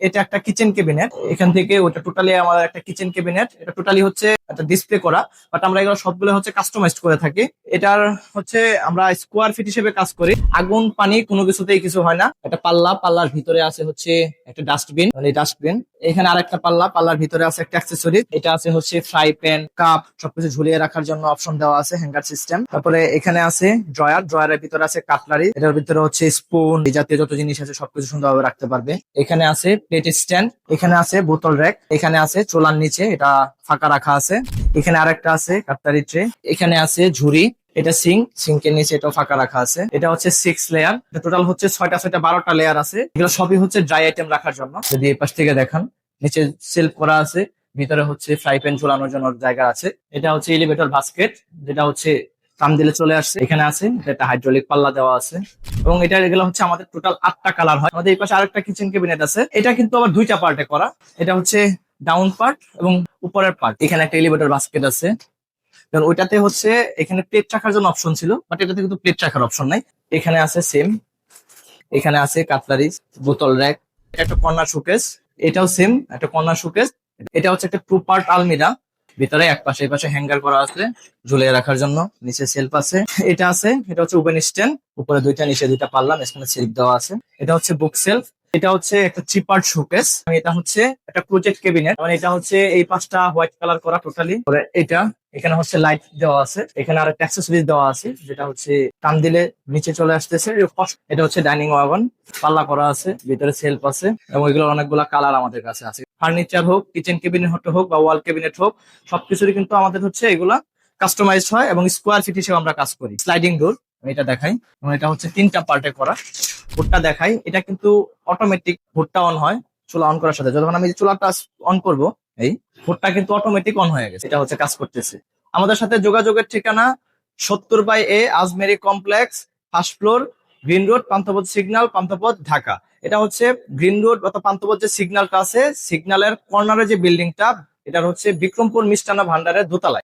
এটা একটা kitchen cabinet এখান থেকে ওটা টোটালি আমাদের একটা কিচেন ক্যাবিনেট এটা টোটালি হচ্ছে একটা ডিসপ্লে করা। বাট আমরা এগুলো সবগুলো হচ্ছে কাস্টমাইজ করে থাকি। এটার হচ্ছে আমরা স্কোয়ার ফিট হিসেবে কাজ করি। আগুন, পানি কোনো কিছুতেই কিছু হয় না। একটা পাল্লা, পাল্লার ভিতরে আছে হচ্ছে একটা ডাস্টবিন মানে ডাস্টবিন এখানে আরেকটা পাল্লা, পাল্লার ভিতরে আছে একটা অ্যাক্সেসরি এটা আছে হচ্ছে ফ্রাই প্যান কাপ সবকিছু ঝুলিয়ে রাখার জন্য অপশন দেওয়া আছে হ্যাঙ্গার সিস্টেম তারপরে এখানে আছে ড্রয়ার ড্রয়ারের ভিতরে আছে কাটলারি এটার ভিতরে হচ্ছে স্পুন এই জাতীয় যত জিনিস আছে সবকিছু সুন্দরভাবে রাখতে পারবে। এখানে আছে প্লেট স্ট্যান্ড এখানে আছে বোতল র্যাক এখানে আছে চোলার নিচে, এটা ফাঁকা রাখা আছে। এখানে আরেকটা আছে কাটলারি ট্রে এখানে আছে ঝুড়ি এটা সিঙ্ক, সিঙ্কের নিচে এটাও ফাঁকা রাখা আছে। এটা হচ্ছে সিক্স লেয়ার টোটাল হচ্ছে ছয়টা ছয়টা, বারোটা লেয়ার আছে। এগুলো সবই হচ্ছে ড্রাই আইটেম রাখার জন্য। যদি এই পাশ থেকে দেখান, নিচে সেলফ করা আছে, ভিতরে হচ্ছে ফ্রাই প্যান ঝোলানোর জন্য জায়গা আছে। এটা হচ্ছে এলিভেটর বাস্কেট যেটা হচ্ছে টান দিলে চলে আসছে এখানে আছে, এটা হাইড্রোলিক পাল্লা দেওয়া আছে। এবং এটা, এগুলো হচ্ছে আমাদের টোটাল আটটা কালার হয়। আমাদের এই পাশে আরেকটা কিচেন ক্যাবিনেট আছে। এটা কিন্তু আবার দুইটা পার্টে করা। এটা হচ্ছে ডাউন পার্ট এবং উপরের পার্ট এখানে একটা এলিভেটর বাস্কেট আছে। কারণ ওইটাতে হচ্ছে এখানে প্লেট রাখার জন্য অপশন ছিল বাট এটাতে কিন্তু প্লেট রাখার অপশন নাই। এখানে আছে সেম এখানে আছে কাটলারি বোতল র্যাক একটা কর্নার শোকেস এটাও সেম একটা কর্নার শোকেস এটা হচ্ছে একটা টু পার্ট আলমিরা, ভিতরে এক পাশে পাশে হ্যাঙ্গার করা আছে ঝুলিয়ে রাখার জন্য, নিচে সেলফ আছে। এটা আছে, এটা হচ্ছে ওপেন স্ট্যান্ড উপরে দুইটা, নিচে দুইটা পাল্লা এখানে সেলফ দেওয়া আছে। এটা হচ্ছে বুক সেলফ এটা হচ্ছে একটা থ্রি পার্ট শোকেস এটা হচ্ছে একটা প্রজেক্ট ক্যাবিনেট মানে এটা হচ্ছে এই পাঁচটা হোয়াইট কালার করা টোটালি এটা এখানে হচ্ছে লাইট দেওয়া আছে। এখানে আর একটা অ্যাক্সেসরিজ দেওয়া আছে, যেটা হচ্ছে টান দিলে নিচে চলে আসতেছে। এটা হচ্ছে ডাইনিং ওয়াগন পাল্লা করা আছে, ভিতরে সেলফ আছে, এবং এগুলো অনেকগুলা কালার আমাদের কাছে আছে। ফার্নিচার হোক কিচেন ক্যাবিনেট হোক বা ওয়াল ক্যাবিনেট হোক, সবকিছুরই কিন্তু আমাদের হচ্ছে এগুলা কাস্টমাইজ হয় এবং স্কোয়ার ফিট হিসেবে আমরা কাজ করি। স্লাইডিং ডোর এটা দেখাই। এবং এটা হচ্ছে তিনটা পার্টে করা। ভুট্টা দেখাই। এটা কিন্তু অটোমেটিক ভুট্টা অন হয়, চুলা অন করার সাথে। যখন আমি চুলাটা অন করব এই ফোনটা কিন্তু অটোমেটিক অন হয়ে গেছে। এটা হচ্ছে কাজ করতেছে। আমাদের সাথে যোগাযোগের ঠিকানা সত্তর by A, Ajmeri complex, first floor, green road, Panthapath signal Panthapath Dhaka. এটা হচ্ছে গ্রিন রোড অর্থাৎ পান্থপথ যে সিগন্যালটা আছে সিগন্যালের কর্নারে যে বিল্ডিংটা এটা হচ্ছে বিক্রমপুর মিষ্টান্ন ভান্ডারের দোতলায়।